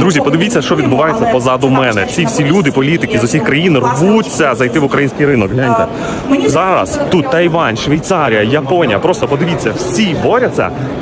Друзі, подивіться, що відбувається позаду мене. Ці всі люди, політики з усіх країн рвуться зайти в український ринок. Гляньте зараз тут Тайвань, Швейцарія, Японія. Просто подивіться, всі борються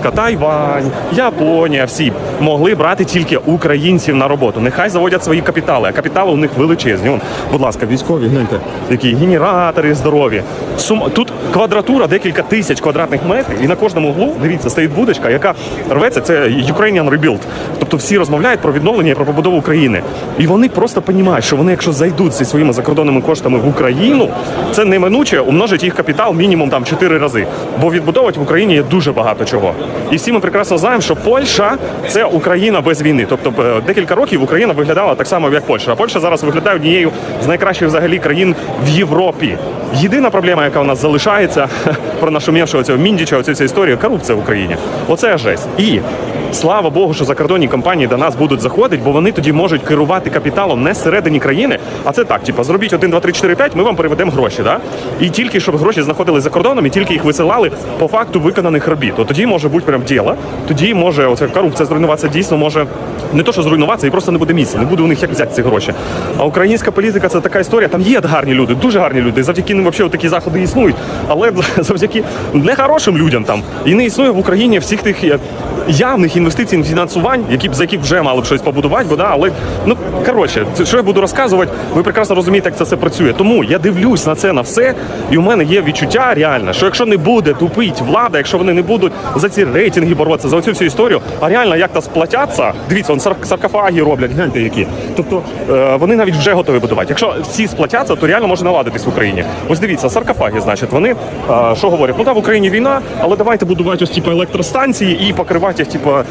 Тайвань, Японія, всі могли брати тільки українців на роботу. Нехай заводять свої капітали, а капітали у них величезні. Вон, будь ласка, військові, гляньте, які генератори здорові. Сум... Тут квадратура декілька тисяч квадратних метрів, і на кожному углу, дивіться, стоїть будочка, яка рветься. Це Ukrainian Rebuild. Тобто всі розмовляють про відновлення і про побудову України. І вони просто розуміють, що вони, якщо зайдуть зі своїми закордонними коштами в Україну, це неминуче умножить їх капітал мінімум там 4 рази. Бо відбудовувати в Україні є дуже багато чого. І всі ми прекрасно знаємо, що Польща це Україна без війни. Тобто е, декілька років Україна виглядала так само, як Польща. А Польща зараз виглядає однією з найкращих взагалі країн в Європі. Єдина проблема, яка у нас залишається про нашумівшого цього міндіча, оцю цю історію, корупція в Україні. Оце жесть. І слава Богу, що закордонні компанії до нас будуть заходити, бо вони тоді можуть керувати капіталом не зсередині країни, а це так, типу, зробіть 1, 2, 3, 4, 5, ми вам переведемо гроші. Да? І тільки щоб гроші знаходились за кордоном, і тільки їх висилали по факту виконаних робіт. От тоді може бути прям діло. Тоді може оця корупція зруйнуватися дійсно може не то, що зруйнуватися, і просто не буде місця. Не буде у них як взяти ці гроші. А українська політика це така історія. Там є гарні люди, дуже гарні люди. і Завдяки ним взагалі такі заходи існують. Але завдяки нехорошим людям там і не існує в Україні всіх тих е, явних інвестицій, фінансувань, які б за які вже мали б щось побудувати, бо да, але ну коротше, це що я буду розказувати, ви прекрасно розумієте, як це все працює. Тому я дивлюсь на це на все, і у мене є відчуття реально, що якщо не буде тупить влада, якщо вони не будуть за ці рейтинги боротися, за цю всю історію, а реально як то сплатяться, дивіться, он сар- саркофаги роблять, гляньте які. Тобто е, вони навіть вже готові будувати. Якщо всі сплатяться, то реально може наладитись в Україні. Ось дивіться, саркофаги, значить, вони е, що говорять? Ну так, в Україні війна, але давайте будувати ось типу електростанції і покривати їх, типу,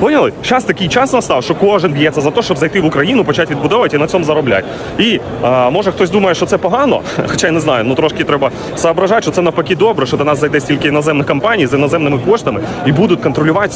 Поняли? Зараз такий час настав, що кожен б'ється за те, щоб зайти в Україну, почати відбудовувати і на цьому заробляти. І а, може хтось думає, що це погано, хоча я не знаю, ну трошки треба соображати, що це навпаки добре, що до нас зайде стільки іноземних компаній з іноземними коштами і будуть контролювати